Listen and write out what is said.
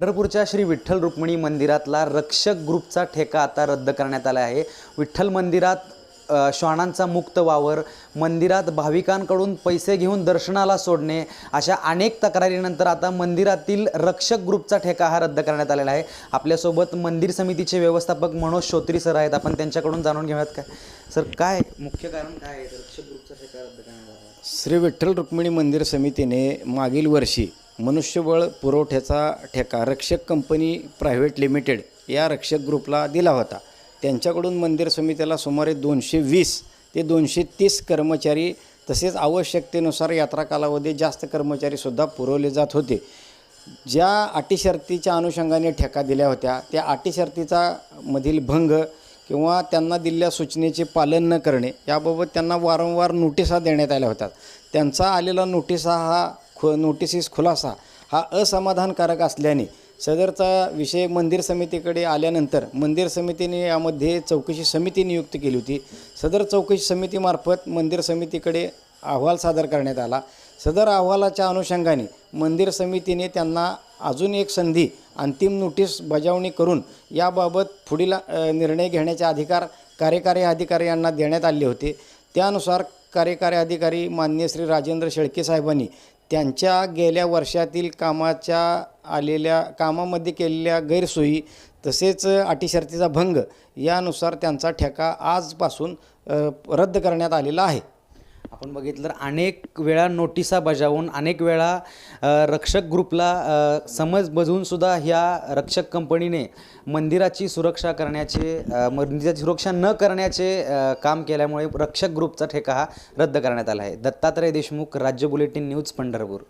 पंढरपूरच्या श्री विठ्ठल रुक्मिणी मंदिरातला रक्षक ग्रुपचा ठेका आता रद्द करण्यात आला आहे. विठ्ठल मंदिरात श्वानांचा मुक्त वावर मंदिरात भाविकांकडून पैसे घेऊन दर्शनाला सोडणे अशा अनेक तक्रारीनंतर आता मंदिरातील रक्षक ग्रुपचा ठेका हा रद्द करण्यात आलेला आहे. आपल्यासोबत मंदिर समितीचे व्यवस्थापक मनोज श्रोत्री सर आहेत. आपण त्यांच्याकडून जाणून घेऊयात काय? सर काय मुख्य कारण काय आहे? रक्षक ग्रुपचा ठेका रद्द करण्यात आला श्री विठ्ठल रुक्मिणी मंदिर समितीने मागील वर्षी मनुष्यबळ पुरवठ्याचा ठेका रक्षक कंपनी प्रायव्हेट लिमिटेड या रक्षक ग्रुपला दिला होता. त्यांच्याकडून मंदिर समितीला सुमारे दोनशे वीस ते दोनशे तीस कर्मचारी तसेच आवश्यकतेनुसार यात्रा कालावधीत जास्त कर्मचारीसुद्धा पुरवले जात होते. ज्या अटी शर्तीच्या अनुषंगाने ठेका दिल्या होत्या त्या अटी शर्तीचा मधील भंग किंवा त्यांना दिलेल्या सूचनेचे पालन न करणे याबाबत त्यांना वारंवार नोटिसा देण्यात आल्या होत्या. त्यांचा आलेला नोटिसा हा खु नोटिसीस खुलासा हा असमाधानकारक असल्याने सदरचा विषय मंदिर समितीकडे आल्यानंतर मंदिर समितीने यामध्ये चौकशी समिती नियुक्त केली होती. सदर चौकशी समितीमार्फत मंदिर समितीकडे अहवाल सादर करण्यात आला. सदर अहवालाच्या अनुषंगाने मंदिर समितीने त्यांना अजून एक संधी अंतिम नोटीस बजावणी करून याबाबत पुढील निर्णय घेण्याचे अधिकार कार्यकारी अधिकारी यांना देण्यात आले होते. त्यानुसार कार्यकारी अधिकारी मान्य श्री राजेंद्र शेळके साहेबांनी त्यांच्या गेल्या वर्षातील कामाच्या आलेल्या कामामध्ये केलेल्या गैरसोयी तसेच अटीशर्तीचा भंग यानुसार त्यांचा ठेका आजपासून रद्द करण्यात आलेला आहे. आपण बघितलं तर अनेक वेळा नोटिसा बजावून अनेक वेळा रक्षक ग्रुपला समज बजवूनसुद्धा ह्या रक्षक कंपनीने मंदिराची सुरक्षा करण्याचे मंदिराची सुरक्षा न करण्याचे काम केल्यामुळे रक्षक ग्रुपचा ठेका हा रद्द करण्यात आला आहे. दत्तात्रय देशमुख राज्य बुलेटिन न्यूज पंढरपूर.